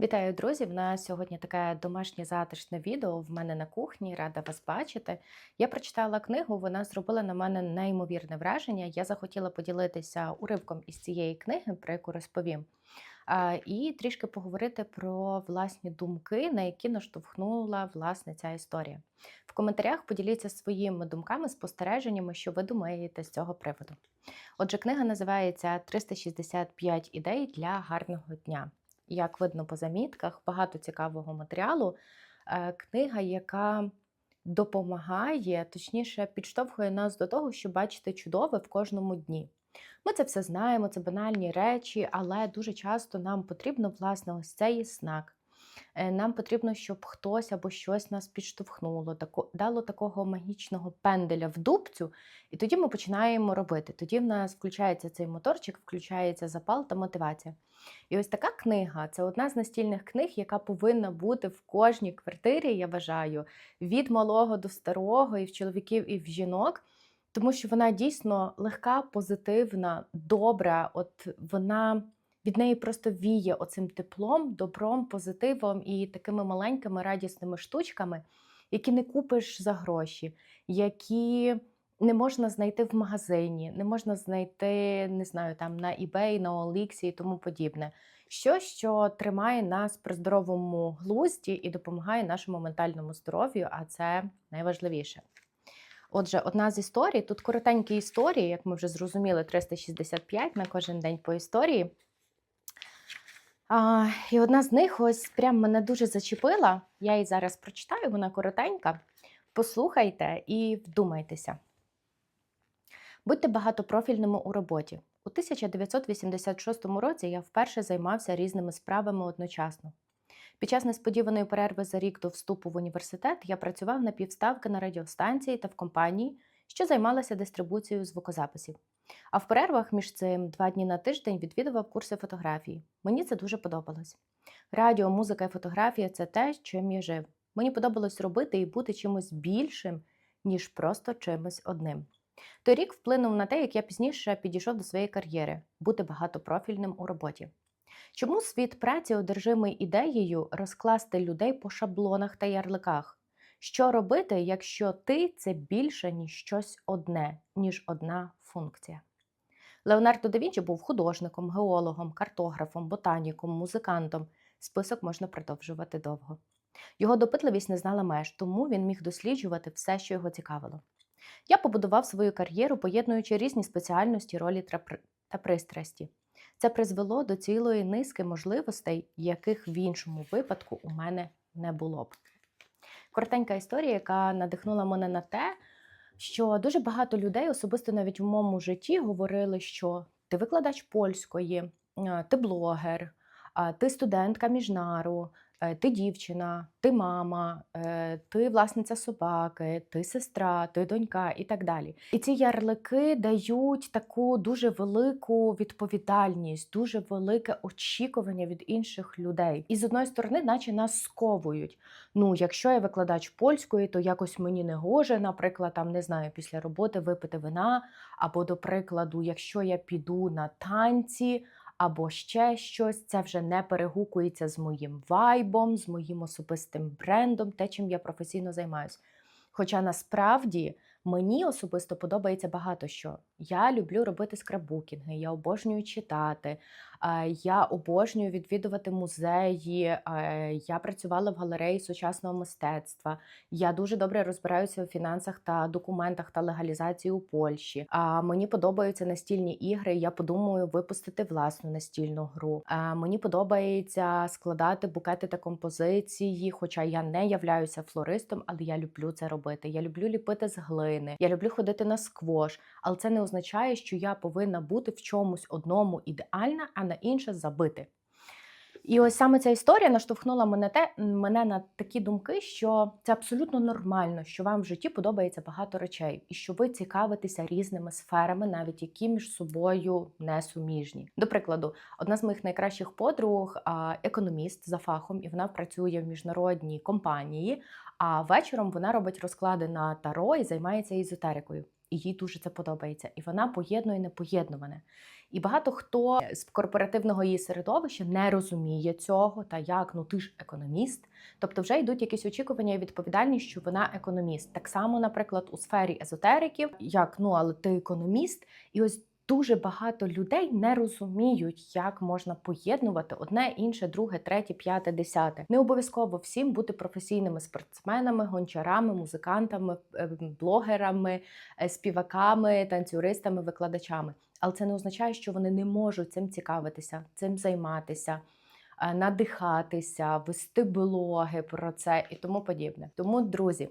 Вітаю, друзі! В нас сьогодні таке домашнє затишне відео в мене на кухні. Рада вас бачити. Я прочитала книгу, вона зробила на мене неймовірне враження. Я захотіла поділитися уривком із цієї книги, про яку розповім, і трішки поговорити про власні думки, на які наштовхнула власне ця історія. В коментарях поділіться своїми думками, спостереженнями, що ви думаєте з цього приводу. Отже, книга називається «365 ідей для гарного дня. Як видно по замітках, багато цікавого матеріалу. Е, Книга, яка допомагає, точніше, підштовхує нас до того, щоб бачити чудове в кожному дні. Ми це все знаємо, це банальні речі, але дуже часто нам потрібно, власне, ось цей знак. Е, Нам потрібно, щоб хтось або щось нас підштовхнуло, дало такого магічного пенделя в дубцю, і тоді ми починаємо робити. Тоді в нас включається цей моторчик, включається запал та мотивація. І ось така книга це одна з настільних книг, яка повинна бути в кожній квартирі, я вважаю, від малого до старого, і в чоловіків, і в жінок. Тому що вона дійсно легка, позитивна, добра. От вона від неї просто віє оцим теплом, добром, позитивом і такими маленькими радісними штучками, які не купиш за гроші, які не можна знайти в магазині, не можна знайти, не знаю, там на eBay, на OLX і тому подібне. Що, що тримає нас при здоровому глузді і допомагає нашому ментальному здоров'ю, а це найважливіше. Отже, одна з історій, тут коротенькі історії, як ми вже зрозуміли, 365 на кожен день по історії. А, і одна з них ось прям мене дуже зачепила. Я її зараз прочитаю, вона коротенька. Послухайте і вдумайтеся. Будьте багатопрофільними у роботі. У 1986 році я вперше займався різними справами одночасно. Під час несподіваної перерви за рік до вступу в університет я працював на півставки на радіостанції та в компанії, що займалася дистрибуцією звукозаписів. А в перервах між цим два дні на тиждень відвідував курси фотографії. Мені це дуже подобалось. Радіо, музика і фотографія це те, чим я жив. Мені подобалось робити і бути чимось більшим, ніж просто чимось одним. Той рік вплинув на те, як я пізніше підійшов до своєї кар'єри бути багатопрофільним у роботі. Чому світ праці одержимий ідеєю розкласти людей по шаблонах та ярликах? Що робити, якщо ти це більше, ніж щось одне, ніж одна функція? Леонардо да Вінчі був художником, геологом, картографом, ботаніком, музикантом. Список можна продовжувати довго. Його допитливість не знала меж, тому він міг досліджувати все, що його цікавило. Я побудував свою кар'єру, поєднуючи різні спеціальності, ролі та пристрасті. Це призвело до цілої низки можливостей, яких в іншому випадку у мене не було б. Коротенька історія, яка надихнула мене на те, що дуже багато людей, особисто навіть в моєму житті, говорили, що ти викладач польської, ти блогер, ти студентка міжнару, ти дівчина, ти мама, е, ти власниця собаки, ти сестра, ти донька і так далі. І ці ярлики дають таку дуже велику відповідальність, дуже велике очікування від інших людей. І з одної сторони, наче нас сковують. Ну, якщо я викладач польської, то якось мені не гоже, наприклад, там не знаю, після роботи випити вина, або, до прикладу, якщо я піду на танці. Або ще щось, це вже не перегукується з моїм вайбом, з моїм особистим брендом, те, чим я професійно займаюся. Хоча насправді мені особисто подобається багато що. Я люблю робити скраббукінги, я обожнюю читати, я обожнюю відвідувати музеї, я працювала в галереї сучасного мистецтва. Я дуже добре розбираюся у фінансах та документах та легалізації у Польщі. Мені подобаються настільні ігри. Я подумаю випустити власну настільну гру. Мені подобається складати букети та композиції, хоча я не являюся флористом, але я люблю це робити. Я люблю ліпити з глини, я люблю ходити на сквош, але це не означає, що я повинна бути в чомусь одному ідеальна, а на інше забити. І ось саме ця історія наштовхнула мене те мене на такі думки, що це абсолютно нормально, що вам в житті подобається багато речей, і що ви цікавитеся різними сферами, навіть які між собою не суміжні. До прикладу, одна з моїх найкращих подруг економіст за фахом, і вона працює в міжнародній компанії. А вечором вона робить розклади на таро і займається езотерикою. І їй дуже це подобається. І вона поєднує непоєднуване. І багато хто з корпоративного її середовища не розуміє цього, та як ну ти ж економіст. Тобто вже йдуть якісь очікування і відповідальність, що вона економіст. Так само, наприклад, у сфері езотериків, як ну, але ти економіст, і ось. Дуже багато людей не розуміють, як можна поєднувати одне, інше, друге, третє, п'яте, десяте. Не обов'язково всім бути професійними спортсменами, гончарами, музикантами, е, блогерами, е, співаками, танцюристами, викладачами. Але це не означає, що вони не можуть цим цікавитися, цим займатися, е, надихатися, вести блоги про це і тому подібне. Тому, друзі.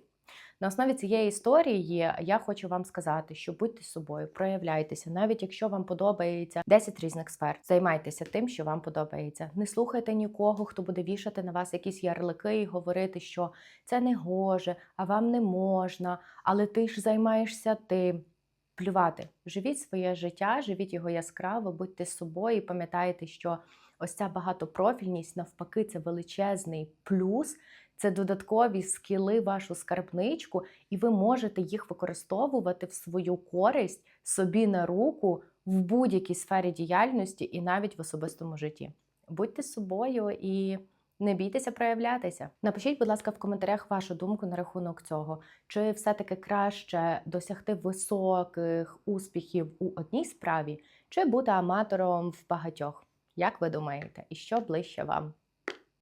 На основі цієї історії я хочу вам сказати, що будьте собою, проявляйтеся, навіть якщо вам подобається 10 різних сфер, займайтеся тим, що вам подобається. Не слухайте нікого, хто буде вішати на вас якісь ярлики і говорити, що це не гоже, а вам не можна, але ти ж займаєшся тим. Плювати, живіть своє життя, живіть його яскраво, будьте собою і пам'ятайте, що ось ця багатопрофільність навпаки це величезний плюс. Це додаткові скіли, вашу скарбничку, і ви можете їх використовувати в свою користь собі на руку в будь-якій сфері діяльності і навіть в особистому житті. Будьте собою і не бійтеся проявлятися. Напишіть, будь ласка, в коментарях вашу думку на рахунок цього. Чи все-таки краще досягти високих успіхів у одній справі, чи бути аматором в багатьох? Як ви думаєте, і що ближче вам?